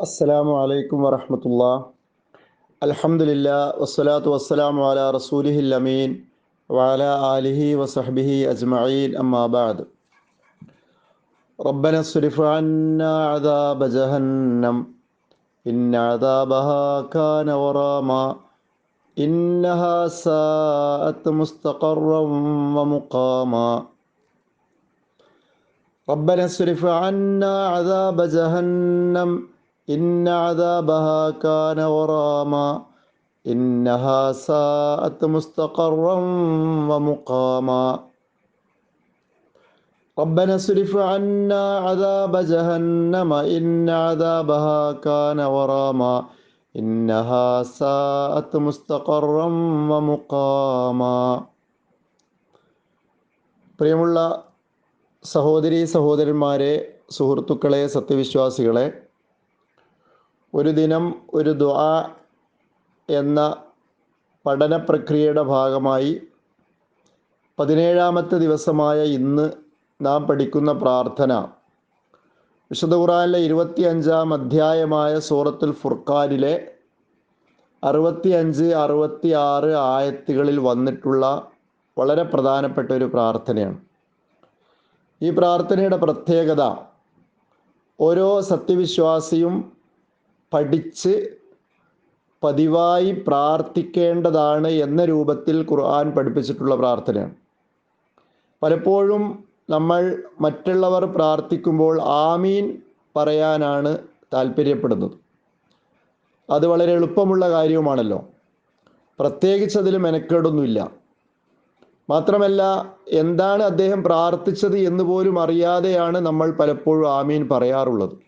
അസ്സലാമു അലൈക്കും വറഹമത്തുള്ള അൽഹംദുലില്ല വസ്സലാത്തു വസ്സലാമു അല റസൂലിഹിൽ അമീൻ വഅല ആലിഹി വസഹ്ബിഹി അജ്മഈൻ അമ്മാ ബഅദ് ربنا اصرف عنا عذاب جهنم إن عذابها كان غراما إنها ساءت مستقرا ومقاما ربنا اصرف عنا عذاب جهنم إن عذابها كان غراما إنها ساءت مستقرا ومقاما ربنا اصرف عنا عذاب جهنم إن عذابها كان غراما إنها ساءت مستقرا ومقاما പ്രിയമുള്ള സഹോദരി സഹോദരന്മാരെ സുഹൃത്തുക്കളെ സത്യവിശ്വാസികളെ ഒരു ദിനം ഒരു ദ്വാ എന്ന പഠന പ്രക്രിയയുടെ ഭാഗമായി പതിനേഴാമത്തെ ദിവസമായ ഇന്ന് നാം പഠിക്കുന്ന പ്രാർത്ഥന. വിശുദ്ധ ഖുറാനിലെ ഇരുപത്തി അഞ്ചാം അധ്യായമായ സൂറത്തുൽ ഫുർഖാനിലെ അറുപത്തി അഞ്ച് അറുപത്തി ആറ് ആയത്തുകളിൽ വന്നിട്ടുള്ള വളരെ പ്രധാനപ്പെട്ട ഒരു പ്രാർത്ഥനയാണ്. ഈ പ്രാർത്ഥനയുടെ പ്രത്യേകത ഓരോ സത്യവിശ്വാസിയും പഠിച്ച് പതിവായി പ്രാർത്ഥിക്കേണ്ടതാണ് എന്ന രൂപത്തിൽ ഖുർആൻ പഠിപ്പിച്ചിട്ടുള്ള പ്രാർത്ഥനയാണ്. പലപ്പോഴും നമ്മൾ മറ്റുള്ളവർ പ്രാർത്ഥിക്കുമ്പോൾ ആമീൻ പറയാനാണ് താല്പര്യപ്പെടുന്നത്. അത് വളരെ എളുപ്പമുള്ള കാര്യവുമാണല്ലോ. പ്രത്യേകിച്ച് അതിൽ മെനക്കേടൊന്നുമില്ല. മാത്രമല്ല എന്താണ് അദ്ദേഹം പ്രാർത്ഥിച്ചത് എന്ന് പോലും അറിയാതെയാണ് നമ്മൾ പലപ്പോഴും ആമീൻ പറയാറുള്ളത്.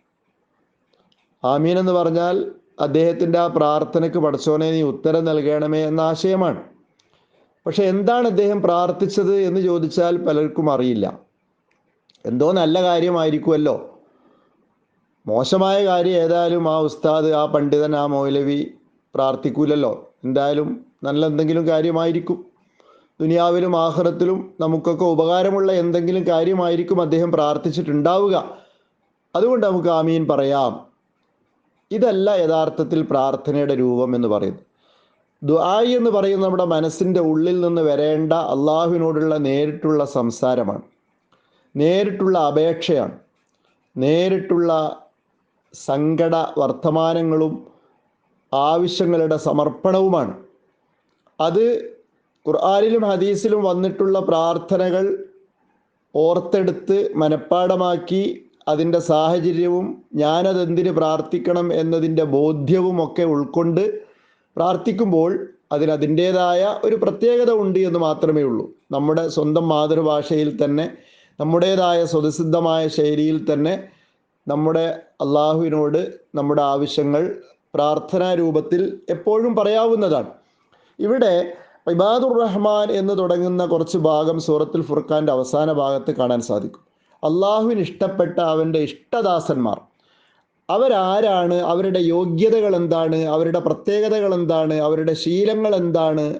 ആമീൻ എന്ന് പറഞ്ഞാൽ അദ്ദേഹത്തിന്റെ ആ പ്രാർത്ഥനയ്ക്ക് പഠിച്ചോനെ നീ ഉത്തരം നൽകണമേ എന്ന ആശയമാണ്. പക്ഷെ എന്താണ് അദ്ദേഹം പ്രാർത്ഥിച്ചത് എന്ന് ചോദിച്ചാൽ പലർക്കും അറിയില്ല. എന്തോ നല്ല കാര്യമായിരിക്കുമല്ലോ. മോശമായ കാര്യം ഏതായാലും ആ ഉസ്താദ് ആ പണ്ഡിതൻ ആ മൗലവി പ്രാർത്ഥിക്കൂലല്ലോ. എന്തായാലും നല്ല എന്തെങ്കിലും കാര്യമായിരിക്കും. ദുനിയാവിലും ആഹ്റത്തിലും നമുക്കൊക്കെ ഉപകാരമുള്ള എന്തെങ്കിലും കാര്യമായിരിക്കും അദ്ദേഹം പ്രാർത്ഥിച്ചിട്ടുണ്ടാവുക. അതുകൊണ്ട് നമുക്ക് ആമീൻ പറയാം. ഇതല്ല യഥാർത്ഥത്തിൽ പ്രാർത്ഥനയുടെ രൂപം എന്ന് പറയുന്നത്. ദുആയി എന്ന് പറയുന്നത് നമ്മുടെ മനസ്സിന്റെ ഉള്ളിൽ നിന്ന് വരേണ്ട അള്ളാഹുവിനോടുള്ള നേരിട്ടുള്ള സംസാരമാണ്. നേരിട്ടുള്ള അപേക്ഷയാണ്. നേരിട്ടുള്ള സങ്കട വർത്തമാനങ്ങളും ആവശ്യങ്ങളുടെ സമർപ്പണവുമാണ്. അത് ഖുർആാനിലും ഹദീസിലും വന്നിട്ടുള്ള പ്രാർത്ഥനകൾ ഓർത്തെടുത്ത് മനഃപ്പാടമാക്കി അതിന്റെ സാഹചര്യവും ഞാനതെന്തിന് പ്രാർത്ഥിക്കണം എന്നതിന്റെ ബോധ്യവും ഒക്കെ ഉൾക്കൊണ്ട് പ്രാർത്ഥിക്കുമ്പോൾ അതിനതിന്റേതായ ഒരു പ്രത്യേകത ഉണ്ട് എന്ന് മാത്രമേ ഉള്ളൂ. നമ്മുടെ സ്വന്തം മാതൃഭാഷയിൽ തന്നെ നമ്മുടേതായ സ്വതസിദ്ധമായ ശൈലിയിൽ തന്നെ നമ്മുടെ അള്ളാഹുവിനോട് നമ്മുടെ ആവശ്യങ്ങൾ പ്രാർത്ഥനാ രൂപത്തിൽ എപ്പോഴും പറയാവുന്നതാണ്. ഇവിടെ ഇബാദുർ റഹ്മാൻ എന്ന് തുടങ്ങുന്ന കുറച്ച് ഭാഗം സൂറത്തുൽ ഫുർഖാന്റെ അവസാന ഭാഗത്ത് കാണാൻ സാധിക്കും. അള്ളാഹുവിന് ഇഷ്ടപ്പെട്ട അവന്റെ ഇഷ്ടദാസന്മാർ. അവരാരാണ്? അവരുടെ യോഗ്യതകൾ എന്താണ് അവരുടെ പ്രത്യേകതകൾ എന്താണ് അവരുടെ ശീലങ്ങൾ എന്താണ്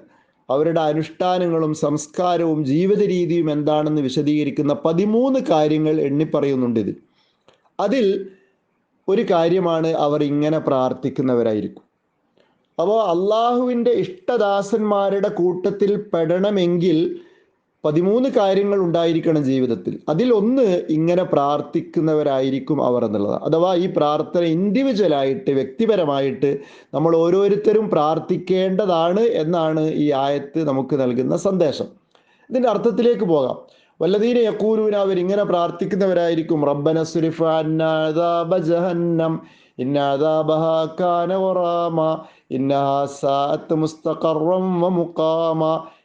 അവരുടെ അനുഷ്ഠാനങ്ങളും സംസ്കാരവും ജീവിത രീതിയും എന്താണെന്ന് വിശദീകരിക്കുന്ന പതിമൂന്ന് കാര്യങ്ങൾ എണ്ണിപ്പറയുന്നുണ്ട് ഇതിൽ അതിൽ ഒരു കാര്യമാണ് അവർ ഇങ്ങനെ പ്രാർത്ഥിക്കുന്നവരായിരിക്കും. അപ്പോൾ അള്ളാഹുവിന്റെ ഇഷ്ടദാസന്മാരുടെ കൂട്ടത്തിൽ പെടണമെങ്കിൽ പതിമൂന്ന് കാര്യങ്ങൾ ഉണ്ടായിരിക്കണം ജീവിതത്തിൽ. അതിൽ ഒന്ന് ഇങ്ങനെ പ്രാർത്ഥിക്കുന്നവരായിരിക്കും അവർ എന്നുള്ളത്. അഥവാ ഈ പ്രാർത്ഥന ഇൻഡിവിജ്വലായിട്ട് വ്യക്തിപരമായിട്ട് നമ്മൾ ഓരോരുത്തരും പ്രാർത്ഥിക്കേണ്ടതാണ് എന്നാണ് ഈ ആയത്ത് നമുക്ക് നൽകുന്ന സന്ദേശം. ഇതിന്റെ അർത്ഥത്തിലേക്ക് പോകാം. വല്ലതീനെ യക്കൂലൂന ഇങ്ങനെ പ്രാർത്ഥിക്കുന്നവരായിരിക്കും. റബ്ബന സുരിഫ ജഹന്നം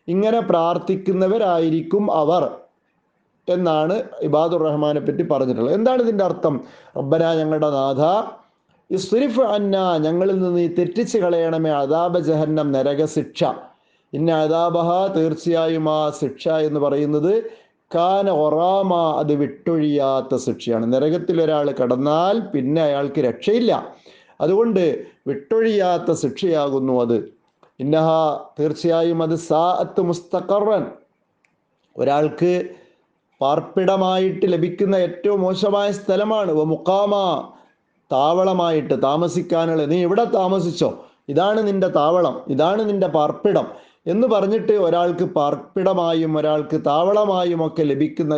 ഇങ്ങനെ പ്രാർത്ഥിക്കുന്നവരായിരിക്കും അവർ എന്നാണ് ഇബാദുർ റഹ്മാനെ പറ്റി പറഞ്ഞിട്ടുള്ളത്. എന്താണ് ഇതിന്റെ അർത്ഥം? റബ്ബന ഞങ്ങളുടെ നാഥ ഇസ്രിഫ് അന്ന ഞങ്ങളിൽ നിന്ന് ഈ തെറ്റിച്ച് കളയണമേ അതാബ ജഹന്നം നരകശിക്ഷ. ഇന്ന അതാബഹ തീർച്ചയായും ആ ശിക്ഷ എന്ന് പറയുന്നത് കാന ഒറാമ അത് വിട്ടൊഴിയാത്ത ശിക്ഷയാണ്. നരകത്തിൽ ഒരാൾ കടന്നാൽ പിന്നെ അയാൾക്ക് രക്ഷയില്ല. അതുകൊണ്ട് വിട്ടൊഴിയാത്ത ശിക്ഷയാകുന്നു അത്. ഇന്നഹ തീർച്ചയായും അത് സാഅത്ത് മുസ്തഖറൻ. ഒരാൾക്ക് പാർപ്പിടമായിട്ട് ലഭിക്കുന്ന ഏറ്റവും മോശമായ സ്ഥലമാണ്. മുക്കാമ താവളമായിട്ട് താമസിക്കാനുള്ള. നീ ഇവിടെ താമസിച്ചോ? ഇതാണ് നിന്റെ താവളം. ഇതാണ് നിന്റെ പാർപ്പിടം. എന്ന് പറഞ്ഞിട്ട് ഒരാൾക്ക് പാർപ്പിടമായും ഒരാൾക്ക് താവളമായും ഒക്കെ ലഭിക്കുന്ന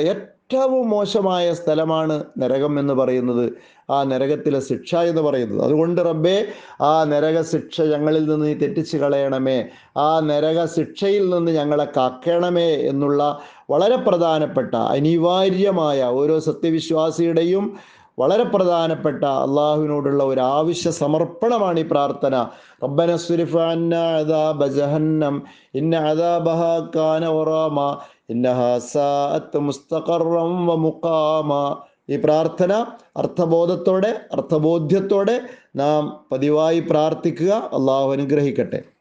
ഏറ്റവും മോശമായ സ്ഥലമാണ് നരകം എന്ന് പറയുന്നത്. ആ നരകത്തിലെ ശിക്ഷ എന്ന് പറയുന്നത്. അതുകൊണ്ട് റബ്ബേ ആ നരക ശിക്ഷ ഞങ്ങളിൽ നിന്ന് നീ തെറ്റിച്ച് കളയണമേ. ആ നരക ശിക്ഷയിൽ നിന്ന് ഞങ്ങളെ കാക്കണമേ എന്നുള്ള വളരെ പ്രധാനപ്പെട്ട അനിവാര്യമായ ഓരോ സത്യവിശ്വാസിയുടെയും വളരെ പ്രധാനപ്പെട്ട അള്ളാഹുവിനോടുള്ള ഒരു ആവശ്യ സമർപ്പണമാണ് ഈ പ്രാർത്ഥന. റബ്ബന സുരിഫ അന്ന അദാബ ജഹന്നം ഇന്ന അദാബഹ കാന വറാമ ഈ പ്രാർത്ഥന അർത്ഥബോധത്തോടെ അർത്ഥബോധ്യത്തോടെ നാം പതിവായി പ്രാർത്ഥിക്കുക. അള്ളാഹു അനുഗ്രഹിക്കട്ടെ.